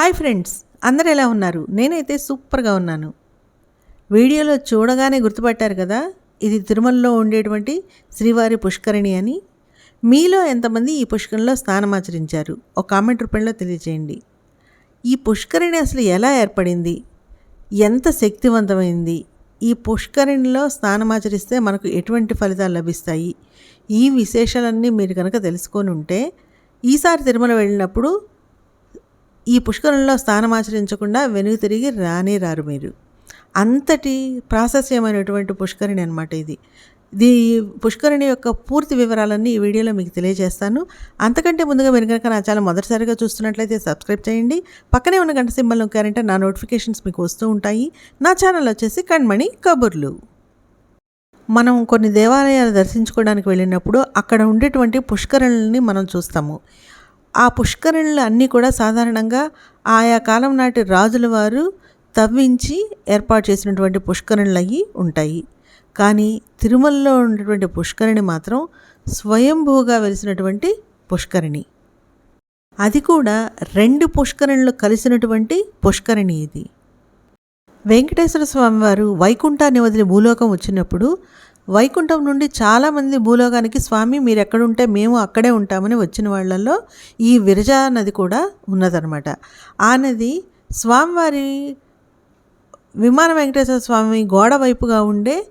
Hi friends అందరు ఎలా ఉన్నారు? నేనైతే సూపర్గా ఉన్నాను. వీడియోలో చూడగానే గుర్తుపట్టారు కదా ఇది తిరుమలలో ఉండేటువంటి శ్రీవారి పుష్కరిణి అని. మీలో ఎంతమంది ఈ పుష్కరంలో స్నానమాచరించారు ఒక కామెంట్ రూపంలో తెలియజేయండి ఈ పుష్కరిణి అసలు ఎలా ఏర్పడింది? ఎంత శక్తివంతమైంది? ఈ పుష్కరిణిలో స్నానమాచరిస్తే మనకు ఎటువంటి ఫలితాలు లభిస్తాయి? ఈ విశేషాలన్నీ మీరు కనుక తెలుసుకొని ఉంటే ఈసారి తిరుమల వెళ్ళినప్పుడు ఈ పుష్కరంలో స్నానమాచరించకుండా వెనుక తిరిగి రానే రారు మీరు. అంతటి ప్రాశస్యమైనటువంటి పుష్కరిణి అనమాట ఇది. ఇది పుష్కరిణి యొక్క పూర్తి వివరాలన్నీ ఈ వీడియోలో మీకు తెలియజేస్తాను. అంతకంటే ముందుగా మీరు కనుక నా ఛానల్ మొదటిసారిగా చూస్తున్నట్లయితే సబ్స్క్రైబ్ చేయండి. పక్కనే ఉన్న గంట సింబల్ నొక్కారంటే నా నోటిఫికేషన్స్ మీకు వస్తూ ఉంటాయి. నా ఛానల్ వచ్చేసి కణ్మణి కబుర్లు. మనం కొన్ని దేవాలయాలు దర్శించుకోవడానికి వెళ్ళినప్పుడు అక్కడ ఉండేటువంటి పుష్కరిణిని మనం చూస్తాము. ఆ పుష్కరణలు అన్నీ కూడా సాధారణంగా ఆయా కాలం నాటి రాజుల వారు తవ్వించి ఏర్పాటు చేసినటువంటి పుష్కరణలు అయ్యి ఉంటాయి. కానీ తిరుమలలో ఉన్నటువంటి పుష్కరిణి మాత్రం స్వయంభూగా వెలిసినటువంటి పుష్కరిణి. అది కూడా రెండు పుష్కరిణులు కలిసినటువంటి పుష్కరిణి ఇది. వెంకటేశ్వర స్వామివారు వైకుంఠాన్ని వదిలి భూలోకం వచ్చినప్పుడు వైకుంఠం నుండి చాలామంది భూలోకానికి స్వామి మీరు ఎక్కడుంటే మేము అక్కడే ఉంటామని వచ్చిన వాళ్ళల్లో ఈ విరజా నది కూడా ఉన్నదనమాట ఆ నది స్వామివారి విమాన వెంకటేశ్వర స్వామి గోడ వైపుగా ఉండే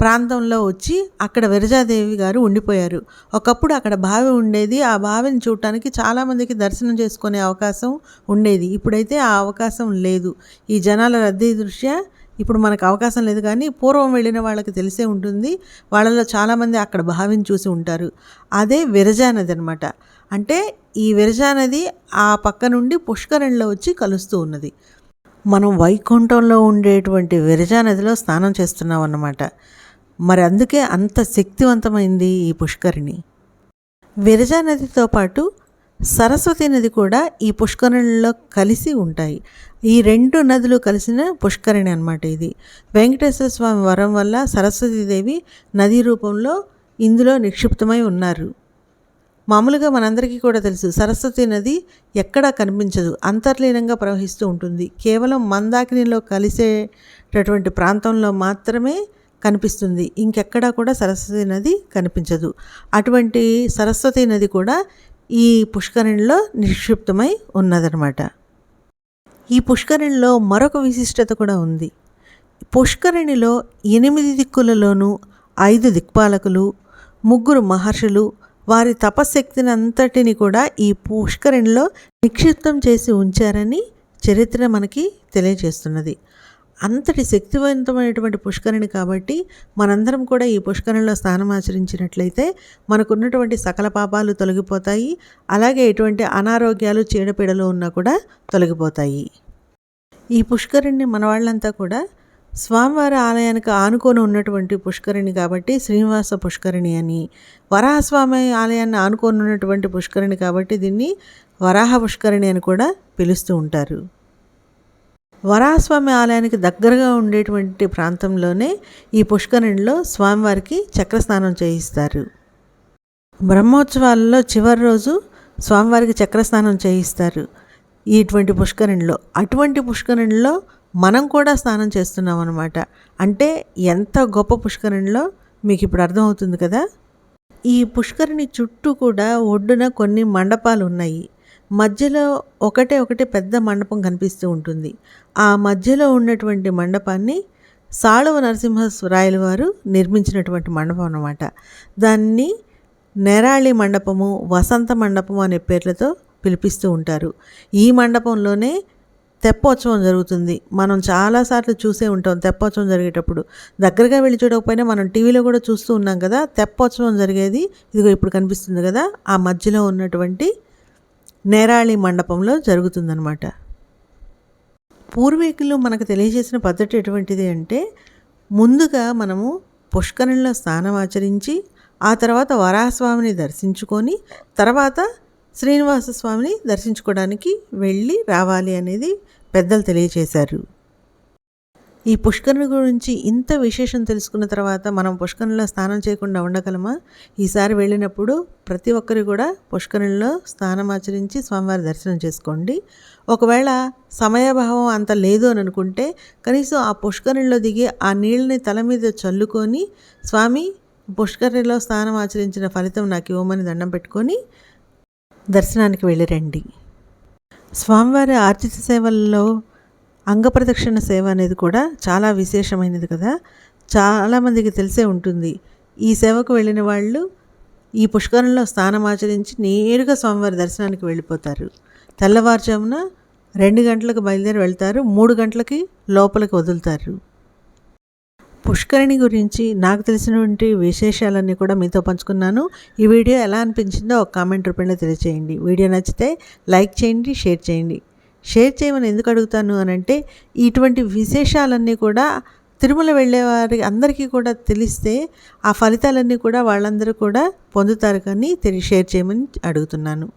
ప్రాంతంలో వచ్చి అక్కడ విరజాదేవి గారు ఉండిపోయారు. ఒకప్పుడు అక్కడ బావి ఉండేది. ఆ బావిని చూడటానికి చాలామందికి దర్శనం చేసుకునే అవకాశం ఉండేది. ఇప్పుడైతే ఆ అవకాశం లేదు. ఈ జనాల రద్దీ దృష్ట్యా ఇప్పుడు మనకు అవకాశం లేదు కానీ పూర్వం వెళ్ళిన వాళ్ళకి తెలిసే ఉంటుంది. వాళ్ళలో చాలామంది అక్కడ భావిని చూసి ఉంటారు. అదే విరజా నది అనమాట అంటే ఈ విరజా నది ఆ పక్క నుండి పుష్కరంలో వచ్చి కలుస్తూ ఉన్నది. మనం వైకుంఠంలో ఉండేటువంటి విరజా నదిలో స్నానం చేస్తున్నాం అన్నమాట. మరి అందుకే అంత శక్తివంతమైంది ఈ పుష్కరిణి. విరజా నదితో పాటు సరస్వతి నది కూడా ఈ పుష్కరిణిలో కలిసి ఉంటాయి. ఈ రెండు నదులు కలిసిన పుష్కరిణి అనమాట ఇది. వెంకటేశ్వర స్వామి వరం వల్ల సరస్వతీదేవి నదీ రూపంలో ఇందులో నిక్షిప్తమై ఉన్నారు. మామూలుగా మనందరికీ కూడా తెలుసు సరస్వతి నది ఎక్కడా కనిపించదు. అంతర్లీనంగా ప్రవహిస్తూ ఉంటుంది. కేవలం మందాకినిలో కలిసేటటువంటి ప్రాంతంలో మాత్రమే కనిపిస్తుంది. ఇంకెక్కడా కూడా సరస్వతి నది కనిపించదు. అటువంటి సరస్వతి నది కూడా ఈ పుష్కరిణిలో నిక్షిప్తమై ఉన్నదనమాట ఈ పుష్కరిణిలో మరొక విశిష్టత కూడా ఉంది. పుష్కరిణిలో ఎనిమిది దిక్కులలోనూ ఐదు దిక్పాలకులు ముగ్గురు మహర్షులు వారి తపశక్తిని అంతటిని కూడా ఈ పుష్కరిణిలో నిక్షిప్తం చేసి ఉంచారని చరిత్ర మనకి తెలియజేస్తున్నది. అంతటి శక్తివంతమైనటువంటి పుష్కరిణి కాబట్టి మనందరం కూడా ఈ పుష్కరిణిలో స్నానం ఆచరించినట్లయితే మనకున్నటువంటి సకల పాపాలు తొలగిపోతాయి. అలాగే ఎటువంటి అనారోగ్యాలు చీడపీడలు ఉన్నా కూడా తొలగిపోతాయి. ఈ పుష్కరిణి మన వాళ్ళంతా కూడా స్వామివారి ఆలయానికి ఆనుకొని ఉన్నటువంటి పుష్కరిణి కాబట్టి శ్రీనివాస పుష్కరిణి అని వరాహస్వామి ఆలయాన్ని ఆనుకొని ఉన్నటువంటి పుష్కరిణి కాబట్టి దీన్ని వరాహ పుష్కరిణి అని కూడా పిలుస్తూ ఉంటారు. వరాహస్వామి ఆలయానికి దగ్గరగా ఉండేటువంటి ప్రాంతంలోనే ఈ పుష్కరిణిలో స్వామివారికి చక్రస్నానం చేయిస్తారు. బ్రహ్మోత్సవాలలో చివరి రోజు స్వామివారికి చక్రస్నానం చేయిస్తారు. ఇటువంటి పుష్కరిణిలో అటువంటి పుష్కరిణిలో మనం కూడా స్నానం చేస్తున్నాం అనమాట అంటే ఎంత గొప్ప పుష్కరిణిలో మీకు ఇప్పుడు అర్థమవుతుంది కదా? ఈ పుష్కరిణి చుట్టూ కూడా ఒడ్డున కొన్ని మండపాలు ఉన్నాయి. మధ్యలో ఒకటే ఒకటే పెద్ద మండపం కనిపిస్తూ ఉంటుంది. ఆ మధ్యలో ఉన్నటువంటి మండపాన్ని సాళవ నరసింహరాయల వారు నిర్మించినటువంటి మండపం అన్నమాట. దాన్ని నెరాళి మండపము వసంత మండపము అనే పేర్లతో పిలిపిస్తూ ఉంటారు. ఈ మండపంలోనే తెప్పోత్సవం జరుగుతుంది. మనం చాలాసార్లు చూసే ఉంటాం తెప్పోత్సవం జరిగేటప్పుడు. దగ్గరగా వెళ్ళి చూడకపోయినా మనం టీవీలో కూడా చూస్తూ ఉన్నాం కదా తెప్పోత్సవం జరిగేది ఇదిగో ఇప్పుడు కనిపిస్తుంది కదా ఆ మధ్యలో ఉన్నటువంటి నేరాళి మండపంలో జరుగుతుందన్నమాట. పూర్వీకులు మనకు తెలియజేసిన పద్ధతి ఎటువంటిది అంటే ముందుగా మనము పుష్కరంలో స్నానం ఆచరించి ఆ తర్వాత వరాహస్వామిని దర్శించుకొని తర్వాత శ్రీనివాస స్వామిని దర్శించుకోవడానికి వెళ్ళి రావాలి అనేది పెద్దలు తెలియజేశారు. ఈ పుష్కరుని గురించి ఇంత విశేషం తెలుసుకున్న తర్వాత మనం పుష్కరంలో స్నానం చేయకుండా ఉండగలమా? ఈసారి వెళ్ళినప్పుడు ప్రతి ఒక్కరు కూడా పుష్కరంలో స్నానం ఆచరించి స్వామివారి దర్శనం చేసుకోండి. ఒకవేళ సమయాభావం అంత లేదు అని అనుకుంటే కనీసం ఆ పుష్కరంలో దిగి ఆ నీళ్ళని తల మీద చల్లుకొని స్వామి పుష్కరిలో స్నానం ఆచరించిన ఫలితం నాకు ఇవ్వమని దండం పెట్టుకొని దర్శనానికి వెళ్ళిరండి స్వామివారి ఆర్జిత సేవల్లో అంగప్రదక్షిణ సేవ అనేది కూడా చాలా విశేషమైనది కదా. చాలామందికి తెలిసే ఉంటుంది. ఈ సేవకు వెళ్ళిన వాళ్ళు ఈ పుష్కరంలో స్నానం ఆచరించి నేరుగా స్వామివారి దర్శనానికి వెళ్ళిపోతారు. తెల్లవారుజామున రెండు గంటలకు బయలుదేరి వెళ్తారు. మూడు గంటలకి లోపలికి వదులుతారు. పుష్కరిణి గురించి నాకు తెలిసినటువంటి విశేషాలన్నీ కూడా మీతో పంచుకున్నాను. ఈ వీడియో ఎలా అనిపించిందో ఒక కామెంట్ రూపంలో తెలియచేయండి. వీడియో నచ్చితే లైక్ చేయండి షేర్ చేయండి. షేర్ చేయమని ఎందుకు అడుగుతాను అని అంటే ఇటువంటి విశేషాలన్నీ కూడా తిరుమల వెళ్ళేవారి అందరికీ కూడా తెలిస్తే ఆ ఫలితాలన్నీ కూడా వాళ్ళందరూ కూడా పొందుతారు కానీ తెలి షేర్ చేయమని అడుగుతున్నాను.